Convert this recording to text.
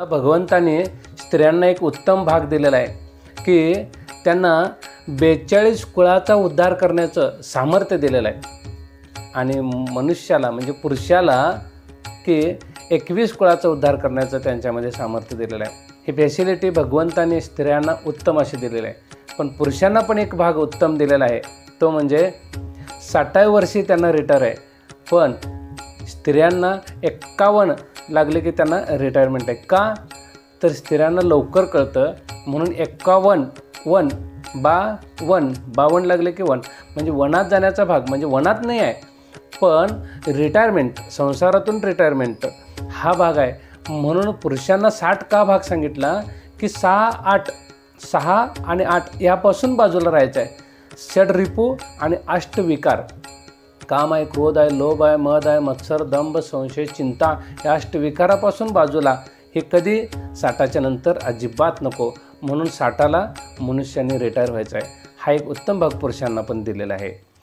भगवंताने स्त्रियांना एक उत्तम भाग दिलेला आहे की त्यांना बेचाळीस कुळाचा उद्धार करण्याचं सामर्थ्य दिलेलं आहे. आणि मनुष्याला म्हणजे पुरुषाला की एकवीस कुळाचा उद्धार करण्याचं त्यांच्यामध्ये सामर्थ्य दिलेलं आहे. ही फॅसिलिटी भगवंताने स्त्रियांना उत्तम अशी दिलेली आहे. पण पुरुषांना पण एक भाग उत्तम दिलेला आहे. तो म्हणजे साठाव्या वर्षी त्यांना रिटायर आहे. पण स्त्रियांना एक्कावन्न लागले की त्यांना रिटायरमेंट आहे. का? तर स्त्रियांना लवकर कळतं. म्हणून एक्कावन्न वन बा वन बावन्न लागले की वन. म्हणजे वनात जाण्याचा भाग म्हणजे वनात नाही आहे. पण रिटायरमेंट संसारातून रिटायरमेंट हा भाग आहे. म्हणून पुरुषांना साठ का भाग सांगितला की सहा आठ सहा आणि आठ यापासून बाजूला राहायचं आहे षड रिपू आणि अष्टविकार. काम आहे क्रोध आहे लोभ आहे मध आहे मत्सर दंभ संशय चिंता या अष्टविकारापासून बाजूला. हे कधी साठाच्या नंतर अजिबात नको. म्हणून साठाला मनुष्याने रिटायर व्हायचं आहे हा एक उत्तम भाग पुरुषांना पण दिलेला आहे.